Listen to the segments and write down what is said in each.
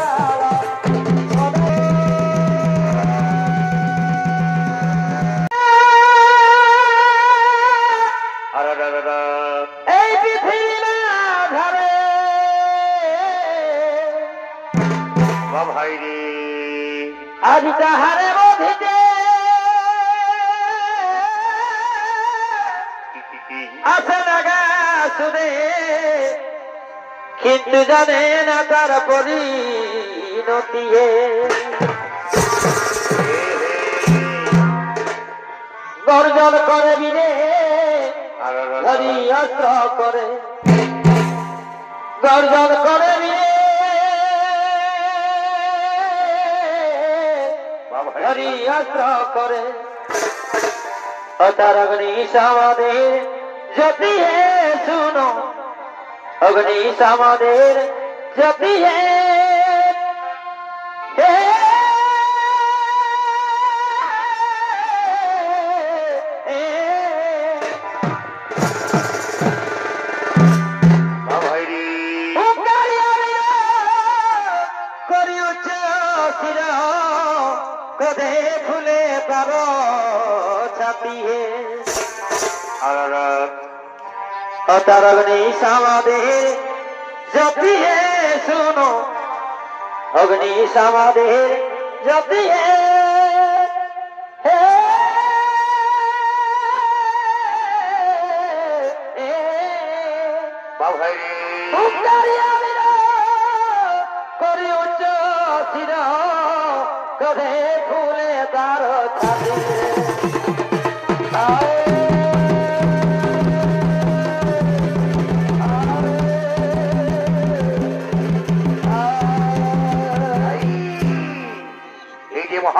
এই গর্জন করে বিনে ধরি অস্ত্র করে। গর্জন করে বিনে হরি অস্ত্র করে। ও তার অগ্নি সমাদের জ্যোতি হে শুনো। অগ্নি সমাদের হে হে। অতার অগ্নি সমাদের জপিয়ে শুনো। অগ্নি সমাদের জপিয়ে করি উচ্চ শির। কদে ফুলে তার ছাপিয়ে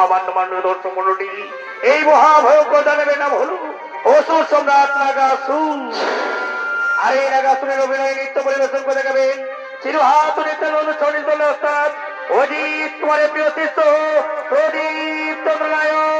মহামান্য মান্য দর্শক মন্ডলী এই না অসুর সম্রাট আর এই নাগাসুরের অভিনয় নৃত্য পরিবেশন করে দেখাবেন অজিত তোমার প্রিয় শিষ্য প্রদীপ চন্দ্র অগ্নি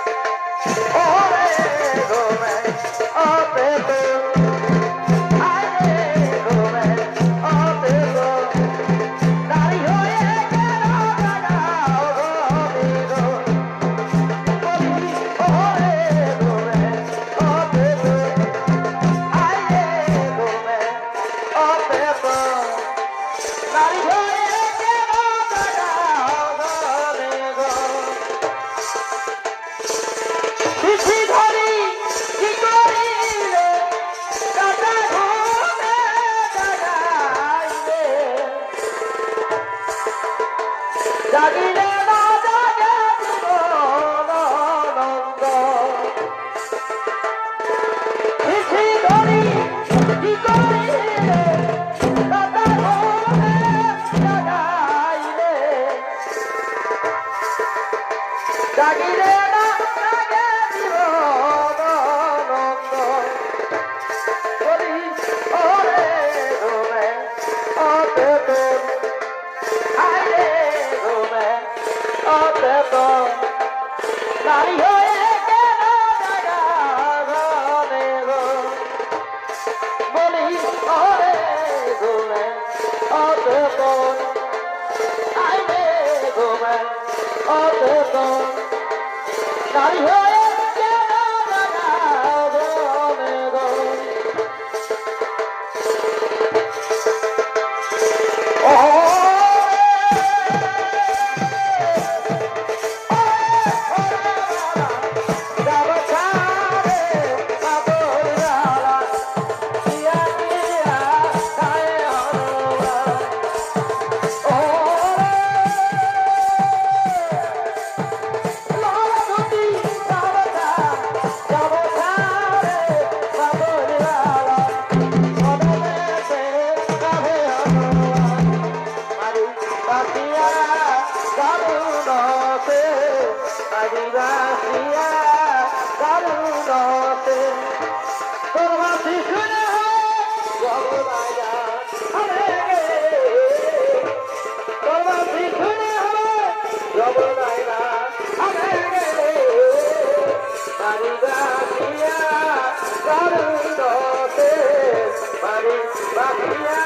অতে তোর আইরে ঘুমে অতে নারী হয়ে আনন্দতে বাড়ি বাঁধিয়া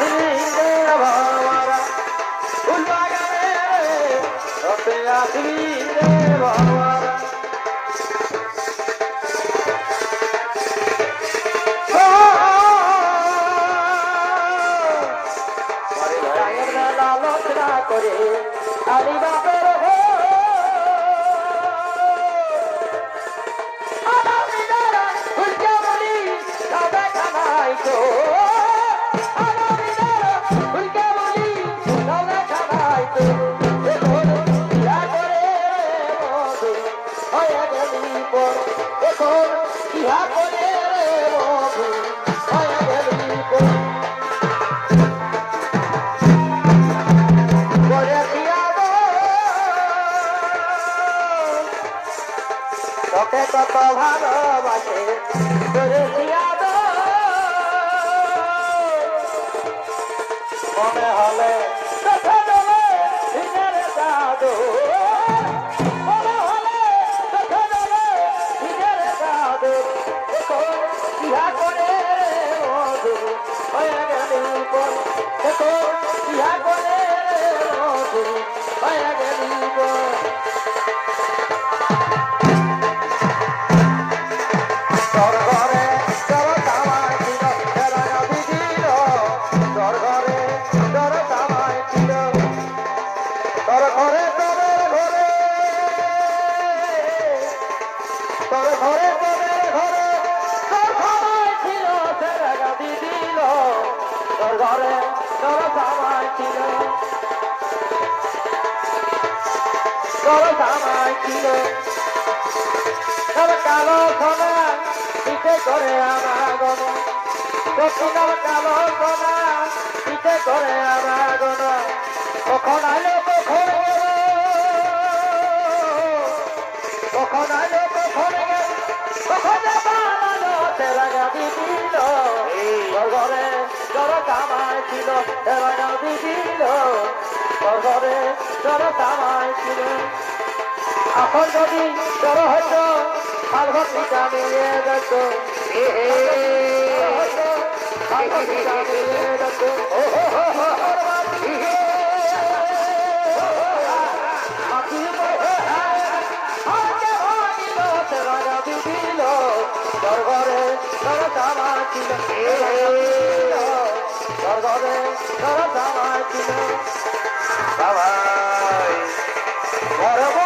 هيندو ہمارا তোর ঘরে তোর জামাই ছিল। তোর জামাই ছিল। তোর কালো সোনা পিঠে করে আমার গণ তোর কালো সোনা পিঠে করে আমার গণ কখন আলো কখন কখন কখন রাতে রাগাবি দিল। ঘরে ঘর কামাই ছিল রাগাবি দিল। ঘরে ঘর কামাই ছিল। এখন যদি ঘর হতো পার্বতী কামিয়ে যেত। পার্বতী কামিয়ে যেত। ও হো হো তোর জামাই ছিল তোর জামাই ছিল বাবাই ঘর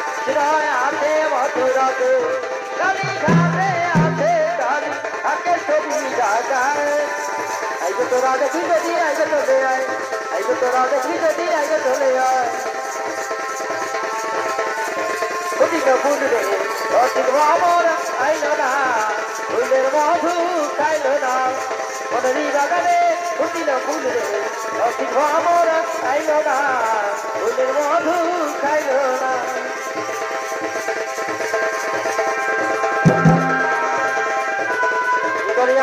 তোরা দেখি যদি আইগে চলে আয় আইগে তোরা দেখি যদি আইগে চলে আয় ফুটিল ফুল রে অতিক ভ্রমণ আইল না ফুলের মধু খাইল না মনেরই বাগানে ফুটিল ফুল রে অতিক ভ্রমণ আইল না ফুলের মধু খাইল না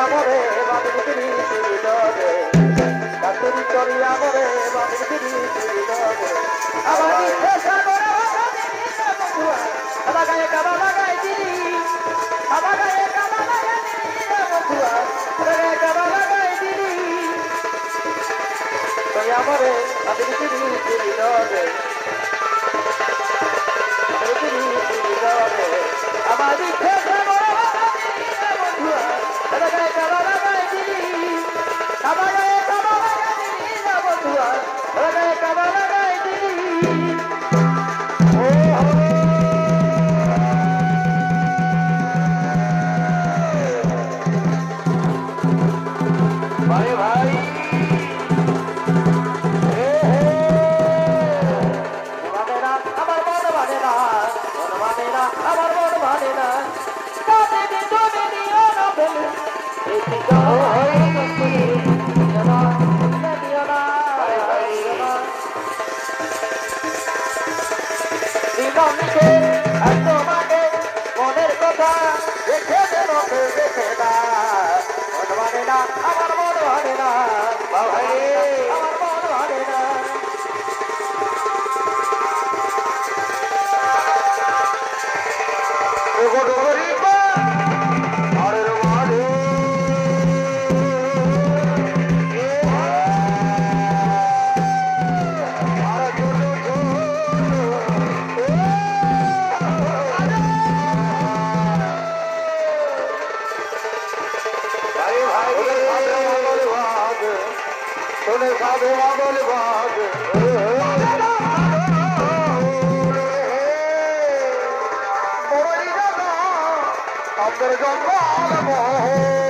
আমরে বাবুল গিরি তুই দরে কাকুরি করি আমরে বাবুল গিরি তুই দরে আমার ইচ্ছে সাগরে বাবা গায়ে কাবা লাগাই দিলি বাবা গায়ে কাবা লাগাই দিলি বন্ধুয়া। গায়ে কাবা লাগাই দিলি তুই আমরে বাবুল গিরি তুই দরে আমার ইচ্ছে সাগরে বাবা গায়ে আমাদের জঙ্গল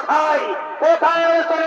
কোথায়? কোথায় চলে